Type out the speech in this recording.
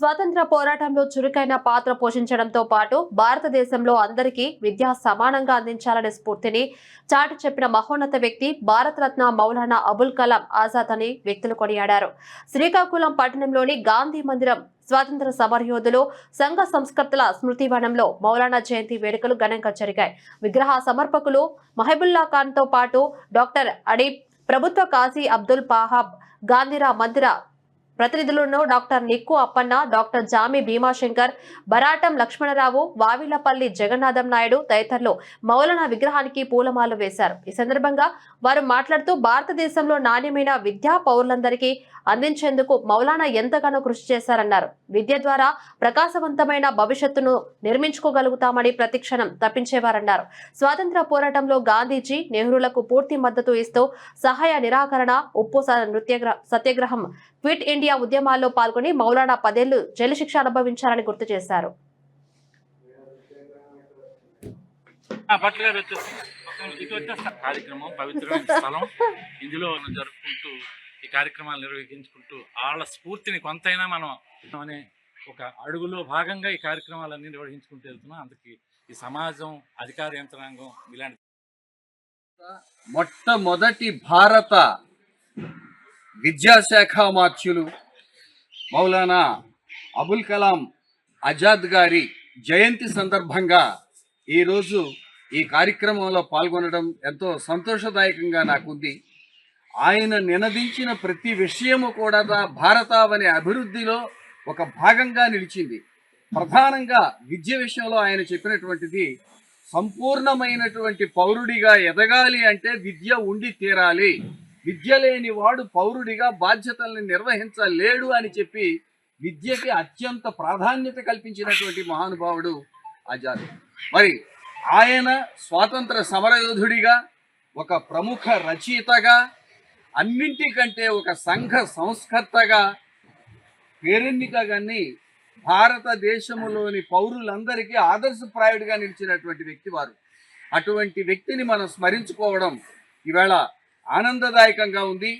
స్వాతంత్ర పోరాటంలో చురుకైన పాత్ర పోషించడంతో పాటు భారతదేశంలో అందరికీ విద్య సమానంగా అందించాలనే స్ఫూర్తిని చాటి చెప్పిన మహోన్నత వ్యక్తి భారతరత్న మౌలానా అబుల్ కలాం ఆజాద్ అని వ్యక్తులు కొనియాడారు. శ్రీకాకుళం పట్టణంలోని గాంధీ మందిరం స్వాతంత్ర సమరయోధులు సంఘ సంస్కర్తల స్మృతివనంలో మౌలానా జయంతి వేడుకలు ఘనంగా జరిగాయి. విగ్రహ సమర్పకులు మహబుల్లా ఖాన్తో పాటు డాక్టర్ అడీబ్ ప్రభుత్వ కాజీ అబ్దుల్ పాహాబ్ గాంధీరా మందిర ప్రతినిధులను డాక్టర్ నిక్కు అప్పన్న డాక్టర్ జామి భీమాశంకర్ బరాటం లక్ష్మణరావు వావిలపల్లి జగన్నాథం నాయుడు తదితరులు మౌలానా విగ్రహానికి పూలమాల వేశారు. ఈ సందర్భంగా వారు మాట్లాడుతూ భారతదేశంలో నాణ్యమైన విద్యా పౌరులందరికీ అందించేందుకు మౌలానా ఎంతగానో కృషి చేశారన్నారు. విద్య ద్వారా ప్రకాశవంతమైన భవిష్యత్తును నిర్మించుకోగలుగుతామని ప్రతిక్షణం తప్పించేవారన్నారు. స్వాతంత్ర పోరాటంలో గాంధీజీ నెహ్రూలకు పూర్తి మద్దతు ఇస్తూ సహాయ నిరాకరణ ఉప్పు స- సత్యాగ్రహం క్విట్ ఇండియా ఉద్యమాల్లో పాల్గొని మౌలానా పదేళ్ళు జైలు శిక్ష అనుభవించారని గుర్తు చేశారు. కార్యక్రమం పవిత్రమైన స్థలం. ఇందులో జరుపుకుంటూ ఈ కార్యక్రమాలు నిర్వహించుకుంటూ వాళ్ళ స్ఫూర్తిని కొంతైనా మనం అనే ఒక అడుగులో భాగంగా ఈ కార్యక్రమాలన్నీ నిర్వహించుకుంటూ వెళ్తున్నాం. అందుకే ఈ సమాజం అధికార యంత్రాంగం ఇలాంటి మొట్టమొదటి భారత విద్యాశాఖ మార్చులు. మౌలానా అబుల్ కలాం ఆజాద్ గారి జయంతి సందర్భంగా ఈరోజు ఈ కార్యక్రమంలో పాల్గొనడం ఎంతో సంతోషదాయకంగా నాకుంది. ఆయన నినదించిన ప్రతి విషయము కూడా భారతావని అభివృద్ధిలో ఒక భాగంగా నిలిచింది. ప్రధానంగా విద్య విషయంలో ఆయన చెప్పినటువంటిది సంపూర్ణమైనటువంటి పౌరుడిగా ఎదగాలి అంటే విద్య ఉండి తీరాలి. విద్య లేని వాడు పౌరుడిగా బాధ్యతల్ని నిర్వహించలేడు అని చెప్పి విద్యకి అత్యంత ప్రాధాన్యత కల్పించినటువంటి మహానుభావుడు ఆజాద్ మరి ఆయన స్వాతంత్ర సమరయోధుడిగా ఒక ప్రముఖ రచయితగా అన్నింటికంటే ఒక సంఘ సంస్కర్తగా పేరెన్నికగాన్ని భారతదేశంలోని పౌరులందరికీ ఆదర్శప్రాయుడిగా నిలిచినటువంటి వ్యక్తి వారు. అటువంటి వ్యక్తిని మనం స్మరించుకోవడం ఈవేళ ఆనందదాయకంగా ఉంది.